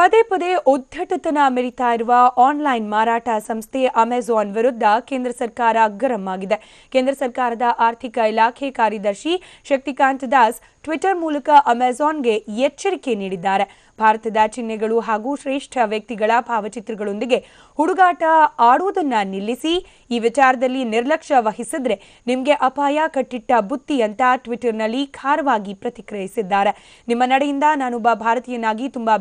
ಪದೇ ಪದೇ ಉದ್ದಟತನ ಮೆರಿತಾ ಇರುವ ಆನ್ಲೈನ್ ಮಾರಾಟ ಸಂಸ್ಥೆ ಅಮೆಜಾನ್ ವಿರುದ್ಧ ಕೇಂದ್ರ ಸರ್ಕಾರ ಗರಂ ಆಗಿದೆ. ಕೇಂದ್ರ ಸರ್ಕಾರದ ಆರ್ಥಿಕ ಇಲಾಖೆ ಕಾರ್ಯದರ್ಶಿ ಶಕ್ತಿಕಾಂತ್ ದಾಸ್ ಟ್ವಿಟರ್ ಮೂಲಕ ಅಮೆಜಾನ್ಗೆ ಎಚ್ಚರಿಕೆ ನೀಡಿದ್ದಾರೆ. ಭಾರತದ ಚಿಹ್ನೆಗಳು ಹಾಗೂ ಶ್ರೇಷ್ಠ ವ್ಯಕ್ತಿಗಳ ಭಾವಚಿತ್ರಗಳೊಂದಿಗೆ ಹುಡುಗಾಟ ಆಡುವುದನ್ನು ನಿಲ್ಲಿಸಿ, ಈ ವಿಚಾರದಲ್ಲಿ ನಿರ್ಲಕ್ಷ್ಯ ವಹಿಸಿದ್ರೆ ನಿಮಗೆ ಅಪಾಯ ಕಟ್ಟಿಟ್ಟ ಬುತ್ತಿ ಅಂತ ಟ್ವಿಟರ್ನಲ್ಲಿ ಖಾರವಾಗಿ ಪ್ರತಿಕ್ರಿಯಿಸಿದ್ದಾರೆ. ನಿಮ್ಮ ನಡೆಯಿಂದ ನಾನೊಬ್ಬ ಭಾರತೀಯನಾಗಿ ತುಂಬಾ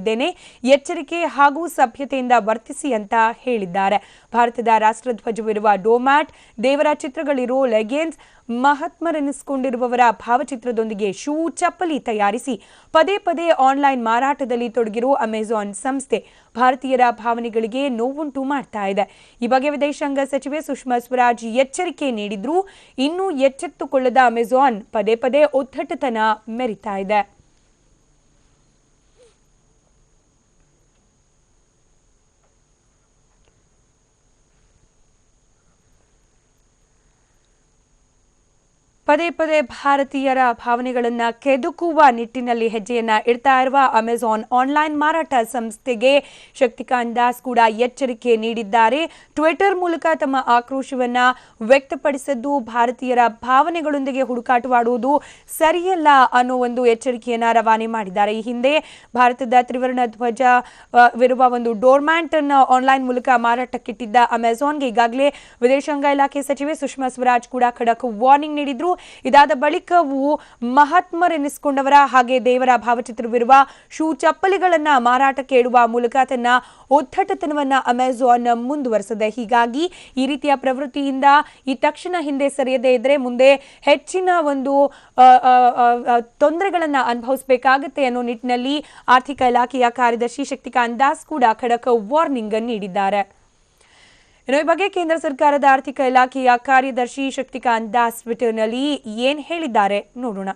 ಬೇಸರಗೊಂಡಿದ್ದೇನೆ ಎಚ್ಚರಿಕೆ ಹಾಗೂ ಸಭ್ಯತೆಯಿಂದ ವರ್ತಿಸಿ ಅಂತ ಹೇಳಿದ್ದಾರೆ. ಭಾರತದ ರಾಷ್ಟ್ರಧ್ವಜವಿರುವ ಡೋಮ್ಯಾಟ್, ದೇವರ ಚಿತ್ರಗಳಿರೋ ಲೆಗೆನ್ಸ್ ಮಹಾತ್ಮರೆನಿಸಿಕೊಂಡಿರುವವರ ಭಾವಚಿತ್ರದೊಂದಿಗೆ ಶೂ, ಚಪ್ಪಲಿ ತಯಾರಿಸಿ ಪದೇ ಪದೇ ಆನ್ಲೈನ್ ಮಾರಾಟದಲ್ಲಿ ತೊಡಗಿರೋ ಅಮೆಜಾನ್ ಸಂಸ್ಥೆ ಭಾರತೀಯರ ಭಾವನೆಗಳಿಗೆ ನೋವುಂಟು ಮಾಡ್ತಾ ಇದೆ. ಈ ಬಗ್ಗೆ ವಿದೇಶಾಂಗ ಸಚಿವೆ ಸುಷ್ಮಾ ಸ್ವರಾಜ್ ಎಚ್ಚರಿಕೆ ನೀಡಿದ್ರು ಇನ್ನೂ ಎಚ್ಚೆತ್ತುಕೊಳ್ಳದ ಅಮೆಜಾನ್ ಪದೇ ಪದೇ ಒದ್ದಟತನ ಮೆರಿತಾ ಇದೆ. ಪದೇ ಪದೇ ಭಾರತೀಯರ ಭಾವನೆಗಳನ್ನು ಕೆದುಕುವ ನಿಟ್ಟಿನಲ್ಲಿ ಹೆಜ್ಜೆಯನ್ನ ಇಡ್ತಾ ಇರುವ ಅಮೆಜಾನ್ ಆನ್ಲೈನ್ ಮಾರಾಟ ಸಂಸ್ಥೆಗೆ ಶಕ್ತಿಕಾಂತ್ ದಾಸ್ ಕೂಡ ಎಚ್ಚರಿಕೆ ನೀಡಿದ್ದಾರೆ. ಟ್ವಿಟರ್ ಮೂಲಕ ತಮ್ಮ ಆಕ್ರೋಶವನ್ನ ವ್ಯಕ್ತಪಡಿಸಿದ್ದು, ಭಾರತೀಯರ ಭಾವನೆಗಳೊಂದಿಗೆ ಹುಡುಕಾಟವಾಡುವುದು ಸರಿಯಲ್ಲ ಅನ್ನೋ ಒಂದು ಎಚ್ಚರಿಕೆಯನ್ನು ರವಾನೆ ಮಾಡಿದ್ದಾರೆ. ಈ ಹಿಂದೆ ಭಾರತದ ತ್ರಿವರ್ಣ ಧ್ವಜ ವಿರುವ ಒಂದು ಡೋರ್ಮ್ಯಾಂಟ್ ಅನ್ನು ಆನ್ಲೈನ್ ಮೂಲಕ ಮಾರಾಟಕ್ಕಿಟ್ಟಿದ್ದ ಅಮೆಜಾನ್ಗೆ ಈಗಾಗಲೇ ವಿದೇಶಾಂಗ ಇಲಾಖೆ ಸಚಿವೆ ಸುಷ್ಮಾ ಸ್ವರಾಜ್ ಕೂಡ ಖಡಕ್ ವಾರ್ನಿಂಗ್ ನೀಡಿದ್ರು. ಇದಾದ ಬಳಿಕವೂ ಮಹಾತ್ಮರೆನಿಸಿಕೊಂಡವರ ಹಾಗೆ ದೇವರ ಭಾವಚಿತ್ರವಿರುವ ಶೂ ಚಪ್ಪಲಿಗಳನ್ನ ಮಾರಾಟ ಕೇಳುವ ಮೂಲಕ ತನ್ನ ಒತ್ತಟತನವನ್ನ ಅಮೆಜಾನ್ ಮುಂದುವರೆಸಿದೆ. ಹೀಗಾಗಿ ಈ ರೀತಿಯ ಪ್ರವೃತ್ತಿಯಿಂದ ಈ ತಕ್ಷಣ ಹಿಂದೆ ಸರಿಯದೇ ಇದ್ರೆ ಮುಂದೆ ಹೆಚ್ಚಿನ ಒಂದು ತೊಂದರೆಗಳನ್ನ ಅನುಭವಿಸಬೇಕಾಗುತ್ತೆ ಅನ್ನೋ ನಿಟ್ಟಿನಲ್ಲಿ ಆರ್ಥಿಕ ಇಲಾಖೆಯ ಕಾರ್ಯದರ್ಶಿ ಶಕ್ತಿಕಾಂತ್ ದಾಸ್ ಕೂಡ ಖಡಕ್ ವಾರ್ನಿಂಗ್ ನೀಡಿದ್ದಾರೆ. ಇನ್ನು ಬಗ್ಗೆ ಕೇಂದ್ರ ಸರ್ಕಾರದ ಆರ್ಥಿಕ ಇಲಾಖೆಯ ಕಾರ್ಯದರ್ಶಿ ಶಕ್ತಿಕಾಂತ್ ದಾಸ್ ಟ್ವಿಟರ್ನಲ್ಲಿ ಏನ್ ಹೇಳಿದ್ದಾರೆ ನೋಡೋಣ.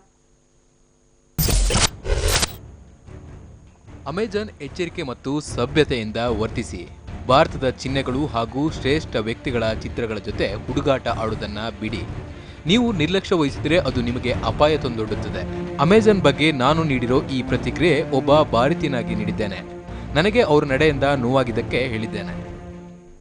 ಅಮೆಜಾನ್ ಎಚ್ಚರಿಕೆ ಮತ್ತು ಸಭ್ಯತೆಯಿಂದ ವರ್ತಿಸಿ. ಭಾರತದ ಚಿಹ್ನೆಗಳು ಹಾಗೂ ಶ್ರೇಷ್ಠ ವ್ಯಕ್ತಿಗಳ ಚಿತ್ರಗಳ ಜೊತೆ ಹುಡುಗಾಟ ಆಡುವುದನ್ನ ಬಿಡಿ. ನೀವು ನಿರ್ಲಕ್ಷ್ಯ ವಹಿಸಿದರೆ ಅದು ನಿಮಗೆ ಅಪಾಯ ತಂದೊಡ್ಡುತ್ತದೆ. ಅಮೆಜಾನ್ ಬಗ್ಗೆ ನಾನು ನೀಡಿರೋ ಈ ಪ್ರತಿಕ್ರಿಯೆ ಒಬ್ಬ ಭಾರತೀಯನಾಗಿ ನೀಡಿದ್ದೇನೆ. ನನಗೆ ಅವರ ನಡೆಯಿಂದ ನೋವಾಗಿದ್ದಕ್ಕೆ ಹೇಳಿದ್ದೇನೆ.